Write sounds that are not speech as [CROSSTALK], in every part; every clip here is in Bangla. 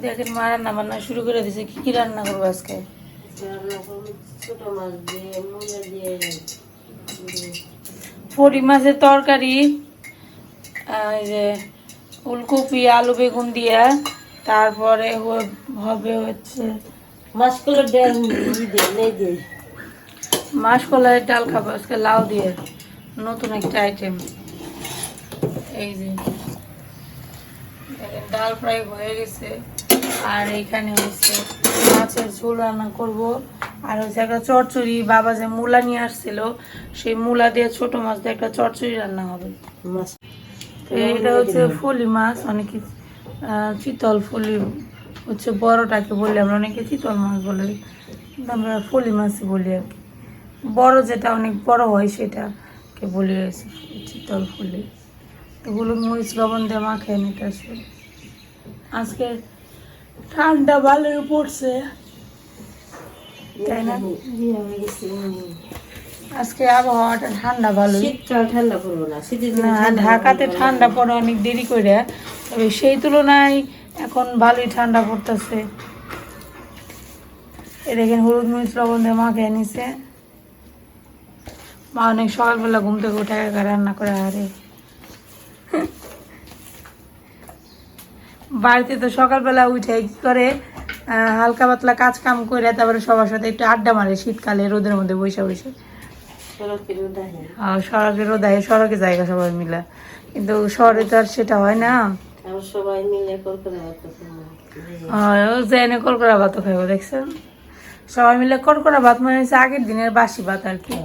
দেখেন মা রান্না বান্না শুরু করে দিছে কি কি রান্না করব আজকে? রান্না মাছ দিয়ে মুলে দিয়ে ফড়ি মাছের তরকারি এই যে ফুলকপি আলু বেগুন দিয়া তারপরে হবে হচ্ছে মাছগুলো ডাল নেই ডাল খাব আজকে লাউ দিয়ে নতুন একটা আইটেম এই যে ডাল ফ্রাই হয়ে গেছে। আর এইখানে হচ্ছে মাছের ঝোল রান্না করব। আর হচ্ছে একটা চচ্চড়ি বাবা যে মূলা নিয়ে আসছিল সেই মূলা দিয়ে ছোট মাছ দিয়ে একটা চচ্চড়ি রান্না হবে। এটা হচ্ছে ফলি মাছ অনেকে চিতল ফলি হচ্ছে বড়টাকে বলি আমরা অনেকে চিতল মাছ বলে আমরা ফলি মাছই বলি আর কি। বড় যেটা অনেক বড় হয় সেটাকে বলি চিতল ফলি। তো হলুদ মরিচ লবণ দিয়ে মাখিয়ে নিতে আসবে। আজকে ঠান্ডা ভালোই পড়ছে। তাই না। আজকে আবহাওয়াটা ঠান্ডা শীতকাল ঠান্ডা করব না শীতের না ঢাকাতে ঠান্ডা পড়ে অনেক দেরি করে তবে সেই তুলনায় এখন ভালোই ঠান্ডা পড়তেছে। এ দেখেন হলুদ মরিচ লবণ দিয়ে মাখিয়ে নিছে। মা অনেক সকালবেলা ঘুম থেকে উঠে রান্না করে আরে। [LAUGHS] বাড়িতে তো সকালবেলা উঠে কি করে হালকা পাতলা কাজ কাম করে তারপরে সবার সাথে একটু আড্ডা মারে শীতকালে রোদের মধ্যে বসে সড়কের উদাহরণ আর রোদায় সড়কে জায়গা সবাই মিলে। কিন্তু শহরে তো আর সেটা হয় না। সবাই মিলে। জেনে কড়কড়া ভাতও খাইবো দেখছেন? সবাই মিলে কড়কড়া ভাত মানে হচ্ছে আগের দিনের বাসি ভাত আর কি।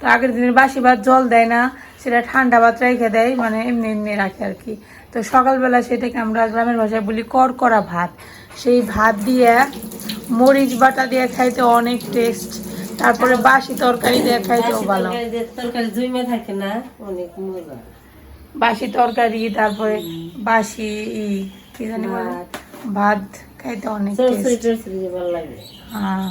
তো আগের দিনের বাসি ভাত জল দেয় না সেটা ঠান্ডা ভাত রেখে দেয় মানে এমনি এমনি রাখে আর কি। তো সকালবেলা সেটাকে আমরা গ্রামের ভাষায় বলি কড়কড়া ভাত। সেই ভাত দিয়ে মরিচ বাটা দিয়ে খাইতে অনেক টেস্ট তারপরে বাসি তরকারি দিয়ে খাইতেও ভালো। তরকারি জমে থাকে না অনেক মজা। বাসি তরকারি তারপরে বাসি কি জানি ভাত। ভাত খাইতে অনেক ভালো লাগে। হ্যাঁ।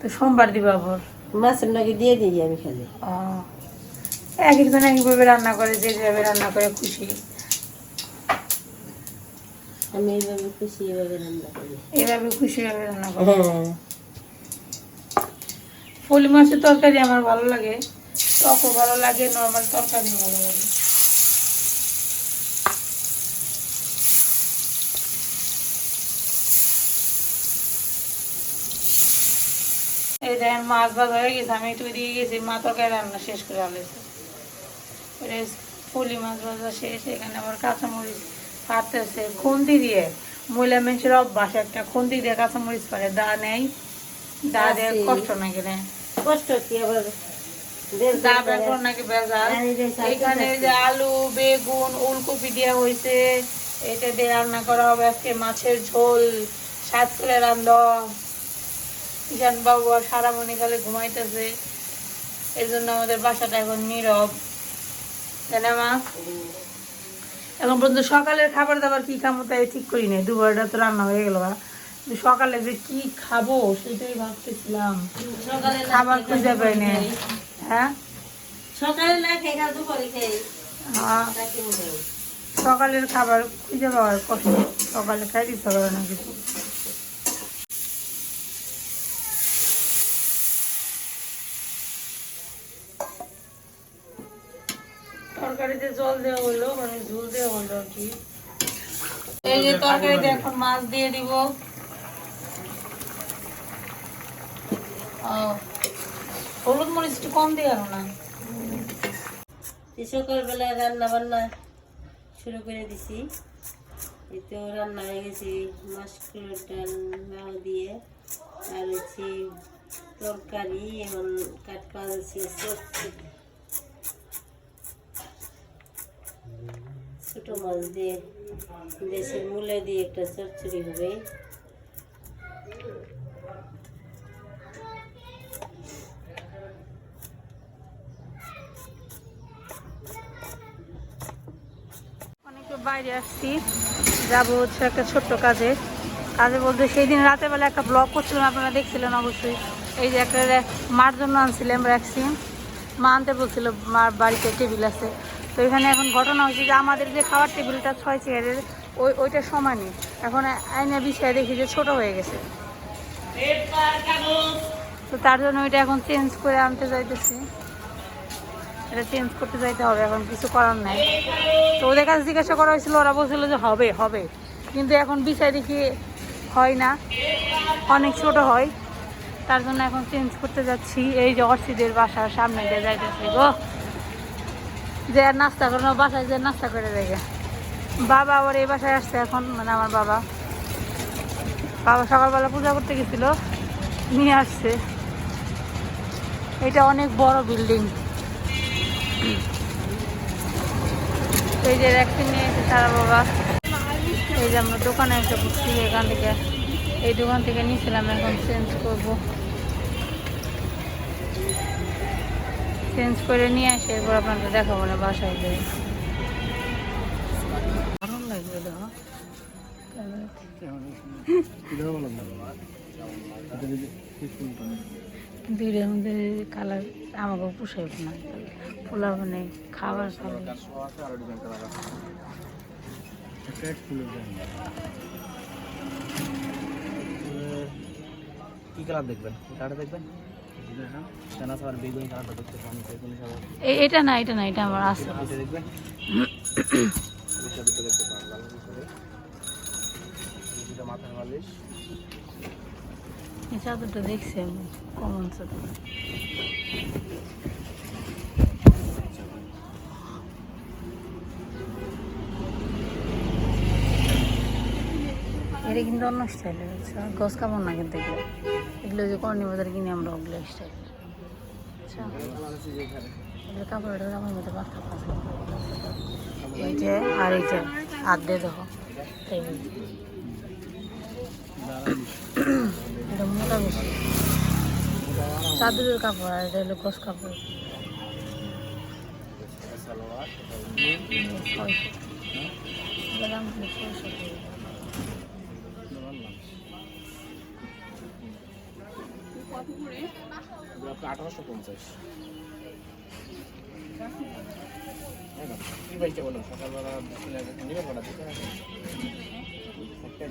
তো সোমবার দিবা আবার মাছের নাকি দিয়ে দিই আমি খালি। ও। এক একজন একভাবে রান্না করে যে যেভাবে রান্না করে খুশি। আমি এইভাবে খুশি এইভাবে রান্না করি। এইভাবে খুশি ভাবে রান্না করে। হ্যাঁ। ফুল মাছের তরকারি আমার ভালো লাগে। টকও ভালো লাগে নর্মাল তরকারিও ভালো লাগে। এই দেখেন মাছ ভাত হয়ে গেছে আমি একটু দিয়ে গেছি মা তরকারি রান্না শেষ করে আলেছে ফুলি মাছ ভাজা শেষ এখানে আবার কাঁচামরিচ কাটতেছে খুন্তি দিয়ে মহিলা মানুষের অভ্যাস একটা খুন্তি দিয়ে কাঁচামরিচ পারে দা নেই। দা দিয়ে কষ্ট নাকি নেই কষ্ট কি আবার? দা করতে বের। করে নাকি বেজাল আর এই যে সাইকেল এখানে যে আলু বেগুন উলকপি দেওয়া হয়েছে এটা দিয়ে রান্না করা হবে আজকে মাছের ঝোল। সাত করে রান্ধ। ঈশান বাবু আর সারা মনে খালি ঘুমাইতেছে। এই জন্য আমাদের বাসাটা এখন নীরব। তাই মা এখন পর্যন্ত সকালের খাবার দাবার কি খাব তাই ঠিক করি নাই। দুবারটা তো রান্না হয়ে গেল সকালে যে কি খাব সেটাই ভাবতেছিলাম। খাবার খুঁজে পাই না হ্যাঁ? সকালে না দুপুরে খাই হ্যাঁ। সকালের খাবার খুঁজে পাওয়ার কষ্ট। সকালে খাই দিতে পারে না কিছু তরকারিতে জল দেওয়া হলো মানে ঝোল দেওয়া হলো আর কি। এই যে তরকারিতে এখন মাছ দিয়ে দিব। হলুদ মরিচ একটু কম দিয়ে আনো না সকালবেলা রান্না বান্না শুরু করে দিছি। এই তো রান্না হয়ে গেছে মাছগুলোর ডাল দিয়ে আর হচ্ছে তরকারি এখন কাট পাচ্ছি ছোট মাছ দিয়ে দেশের মূলে দিয়ে একটা চচ্চড়ি হবে। বাইরে আসছি, যাব হচ্ছে একটা ছোট্ট কাজে। কাজে বলতে সেই দিন রাতের বেলা একটা ব্লগ করছিলাম, আপনারা দেখছিলেন অবশ্যই। এই যে একটা মার জন্য আনছিলাম ভ্যাকসিন মা আনতে বলছিল, মার বাড়িতে টেবিল আছে। তো এখানে এখন ঘটনা হয়েছে যে আমাদের যে খাওয়ার টেবিলটা ছয় চেয়ারের, ওই, ওইটা সমানই। এখন আয়না বিষয়ে দেখি যে ছোট হয়ে গেছে। তো তার জন্য ওইটা এখন চেঞ্জ করে আনতে যাইতেছি। এটা চেঞ্জ করতে যাইতে হবে, এখন কিছু করার নাই। তো ওদের কাছে জিজ্ঞাসা করা হয়েছিল, ওরা বলছিল যে হবে হবে। কিন্তু এখন বিষয় দেখি হয় না। অনেক ছোট হয়। তার জন্য এখন চেঞ্জ করতে যাচ্ছি। এই যে অর্চিদের বাসার সামনে দিয়ে যাইতেছি গো। যে আর নাস্তা করে বাসায় যে নাস্তা করে দেখে বাবা আবার এই বাসায় আসছে এখন মানে আমার বাবা। বাবা সকালবেলা পূজা করতে গেছিল, নিয়ে আসছে। এটা অনেক বড় বিল্ডিং। এই যে ভ্যাকসিন নিয়ে এসে সারা বাবা। এই যে আমরা দোকানে এসে বুঝছি এখান থেকে। এই দোকান থেকে নিয়েছিলাম, এখন চেঞ্জ করব। চেঞ্জ করে নিয়ে আসে, এরপর আপনাদের দেখাবো না বাসায় যাই লাগবে মধ্যে কালার না। পোলা মানে খাবার দেখবেন? এটা না এটা না, এটা আমার আছে। কমন এটা কিন্তু অন্য স্টাইলের আচ্ছা। গছ কাপড় না কিন্তু এগুলো যে কর্ণী বাজার কিনে আমরা ওগুলো স্টাইল আচ্ছা কালার আছে যে এগুলো কাপড়টা আমার মধ্যে পার্থক্য আছে। এই যে আর এই যে হাত দিয়ে দেখো তাই বলছি। এটা মোটা বেশি। চাদরের কাপড় আর এটা হলো গছ কাপড়। সালোয়ার ছয়শো এটার দাম ছয়শো আঠারোশো পঞ্চাশ।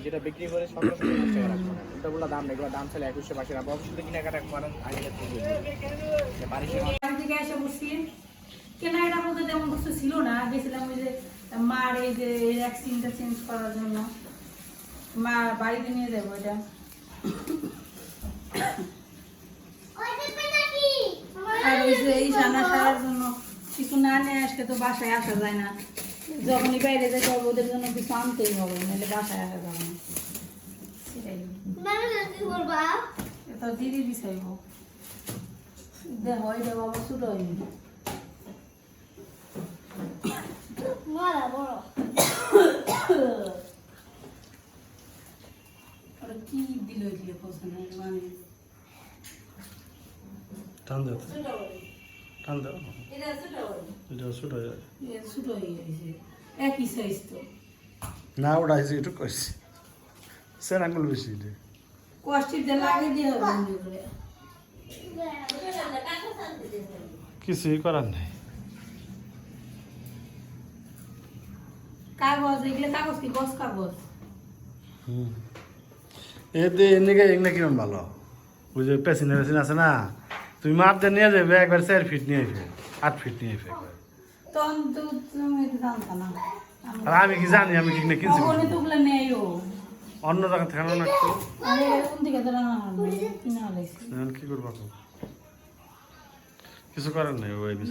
যেটা বিক্রি করে সতেরোশো পঞ্চাশ টাকা রাখবেন ওটা দাম নেই দাম ছিল একুশশো বাইশে রাখব অবশ্যই কেনাকাটা করেন আগে এসে বসছি। কেনাকাটা বলতে তেমন কিছু ছিল না, গেছিলাম ওই যে মার এই যে ভ্যাকসিনটা চেঞ্জ করার জন্য। মা বাড়িতে নিয়ে যাব এটা আর ওই যে এই সানা সারার জন্য কিছু না নিয়ে আসলে তো বাসায় আসা যায় না। যখনই বাইরে যেতে হবে ওদের জন্য কিছু আনতেই হবে, নাহলে বাসায় আসা যাবে না। সেটাই। এটা দিদি বিষাইব দেখো, এটা বাবা ছোট হয়নি। কি দিল দিল পছন্দ মানে টান দাও। টান দাও। এটা ছোট হয়ে যাবে এ ছোট হয়ে গেছে। একই সাইজ তো। না ওটা হয়েছে একটু কইছি। স্যার আঙ্গুল বেশি এটা। কষ্টিতে লাগে দিয়ে হবে কিছুই করার নাই। কাগজ এগুলো কাগজ কি? গছ কাগজ? হুম। এতে এনেকে এগুলো কিরম ভালো? ওই যে পেছনে পেছনে আছে না? তুমি মাপতে নিয়ে যাবে একবার চার ফিট নিয়ে আসবে আট ফিট নিয়ে আসবে আর আমি কি জানি আমি ঠিক না। কিনছি অন্য জায়গা থেকে আনো না কি করব? কিছু করার নাই ওই এটা।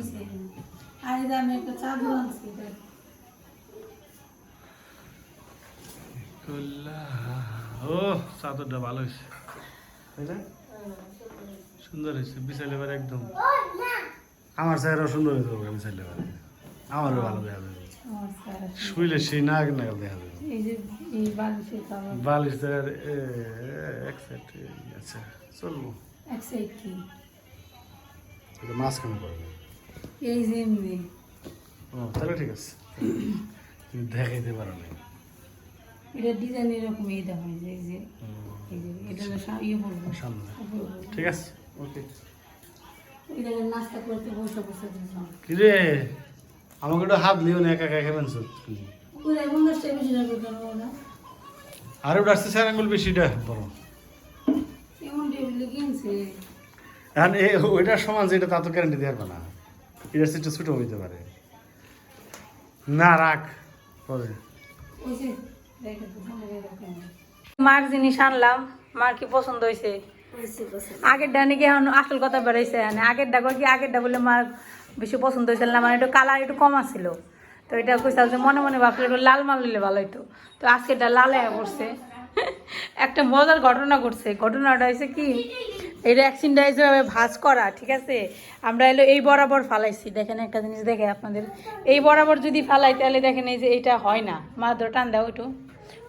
ও চাদরটা ভালো হয়েছে তাই না? সুন্দর হয়েছে বিছাইলে এবার একদম। আমার চেহারা সুন্দর হয়ে যাবে বিছাইলে এবার আমারও ভালো দেখা যাবে আমার স্যার শুইলে সেই নাগ নাগাল দেখা যাবে এই যে এই বালিশের কাগজ বালিশ দেওয়ার এক সাইড আচ্ছা চলবো। এক সাইড কি? এটা মাঝখানে পড়বে এই যে এমনি। ও তাহলে ঠিক আছে। তুমি দেখাইতে পারো না এটা ডিজাইন এরকম এই দেখো এই যে এই যে এটা ইয়ে করব সামনে। ঠিক আছে। নাস্তা করতে বসে বসে দিলাম কিরে? আমাকে একটু হাত লিও না একা একা খাবেন আর ওটা আসছে চার আঙ্গুল বেশিটা বড় এখন এ ওইটার সমান যেটা তা তো গ্যারান্টি দেওয়ার না। এটা একটু ছোটো হইতে পারে। না রাখ পরে। ওই যে দেখে তো ফোনে দেখে। মার জিনিস আনলাম মার কি পছন্দ হয়েছে আগের ডা নাকি এখন আসল কথা বেড়াইছে আগের ডা কি, আগের ডা বলে মার বেশি পছন্দ হয়েছিল না মানে একটু কালার একটু কম আছিল। তো এটা কইসাল যে মনে মনে ভাবছিল একটু লাল মাল নিলে ভালো হইতো। তো আজকেটা লাল হয়ে পড়ছে। একটা মজার ঘটনা ঘটছে। ঘটনাটা হয়েছে কি এটা অ্যাক্সিডেন্ট হিসেবে ভাজ করা, ঠিক আছে? আমরা এলো এই বরাবর ফালাইছি। দেখেন একটা জিনিস দেখে আপনাদের। এই বরাবর যদি ফালাই, তাহলে দেখেন এই যে এটা হয় না। মা ধরে টান দাও একটু।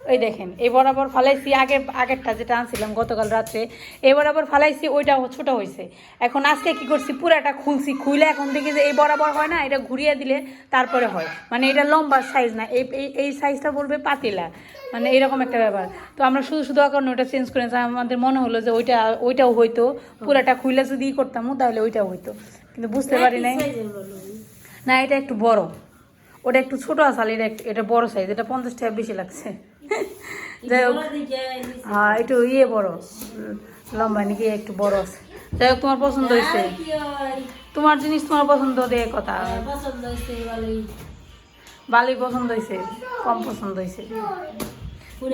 ওই দেখেন, এই বরাবর ফালাইছি আগের আগেরটা যেটা আনছিলাম গতকাল রাত্রে, এই বরাবর ফালাইছি ওইটা ছোট হয়েছে এখন আজকে কি করছি, পুরাটা খুলছি খুলে এখন দেখি যে এই বরাবর হয় না, এটা ঘুরিয়ে দিলে তারপরে হয়। মানে এটা লম্বা সাইজ না, এই, এই- এই সাইজটা বলবে পাতিলা। মানে এরকম একটা ব্যাপার। তো আমরা শুধু শুধু এখন ওটা চেঞ্জ করে। আমাদের মনে হলো যে ওইটা, ওইটাও হইতো। পুরাটা খুলে যদি করতাম তাহলে ওইটাও হইতো। কিন্তু বুঝতে পারি নাই। না, এটা একটু বড়। ওটা একটু ছোট আসাল এটা এটা বড় সাইজ এটা পঞ্চাশ টাকা বেশি লাগছে। [LAUGHS] যাই হোক। হ্যাঁ একটু ইয়ে বড়। লম্বা নাকি একটু বড় আছে। যাই হোক তোমার পছন্দ হয়েছে? হয়? তোমার জিনিস তোমার পছন্দ দিয়ে কথা। বালি পছন্দ হয়েছে ভালোই ভালোই পছন্দ হয়েছে কম পছন্দ হয়েছে।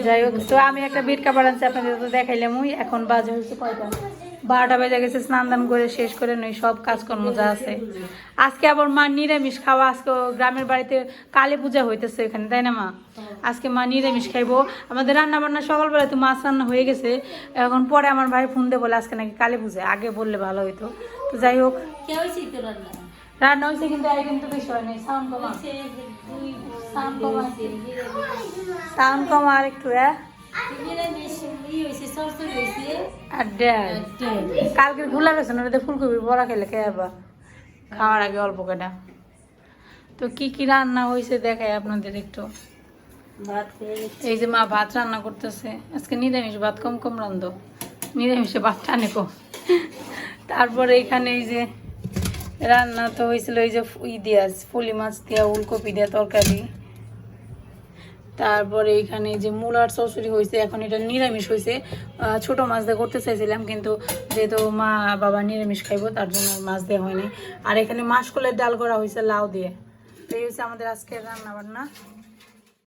যাই হোক তো আমি একটা বিট কাপড় আনছি আপনাদের তো দেখাইলাম এখন বাজে হয়েছে কয়টা? বারোটা বেজে গেছে স্নান দান করে শেষ করে নই সব কাজকর্ম যা আছে আজকে আবার মা নিরামিষ খাওয়া আজকে গ্রামের বাড়িতে কালী পূজা হইতেছে এখানে তাই না মা আজকে মা নিরামিষ খাইবো আমাদের রান্না বান্না সকালবেলা তো মাছ রান্না হয়ে গেছে এখন পরে আমার ভাই ফোন দিয়ে বলে আজকে নাকি কালী পূজা আগে বললে ভালো হইতো তো যাই হোক রান্না রান্না হয়েছে কিন্তু আগে কিন্তু বেশি হয় নাই সাউন্ড কমা সাউন্ড কমা সাউন্ড কমা আর একটু হ্যাঁ কালকে ভুলা গেছে না ওটাতে ফুলকপির বড়া খেলে খেয়াবা খাওয়ার আগে অল্প কটা তো কি কি রান্না হয়েছে দেখাই আপনাদের একটু। এই যে মা ভাত রান্না করতেছে। আজকে নিরামিষ ভাত কম কম রান্ধো। নিরামিষে ভাত টানে কম তারপরে এখানে এই যে রান্না তো হয়েছিল এই যে ই দিয়া ফুলি মাছ দিয়া উলকপি দিয়া তরকারি। তারপরে এখানে যে মূলার চচড়ি হয়েছে, এখন এটা নিরামিষ হয়েছে। ছোট মাছ দিয়ে করতে চাইছিলাম, কিন্তু যেহেতু মা বাবা নিরামিষ খাইবো, তার জন্য মাছ দেওয়া হয়নি। আর এখানে মাসকলের ডাল করা হয়েছে লাউ দিয়ে। এই হচ্ছে আমাদের আজকের রান্না বান্না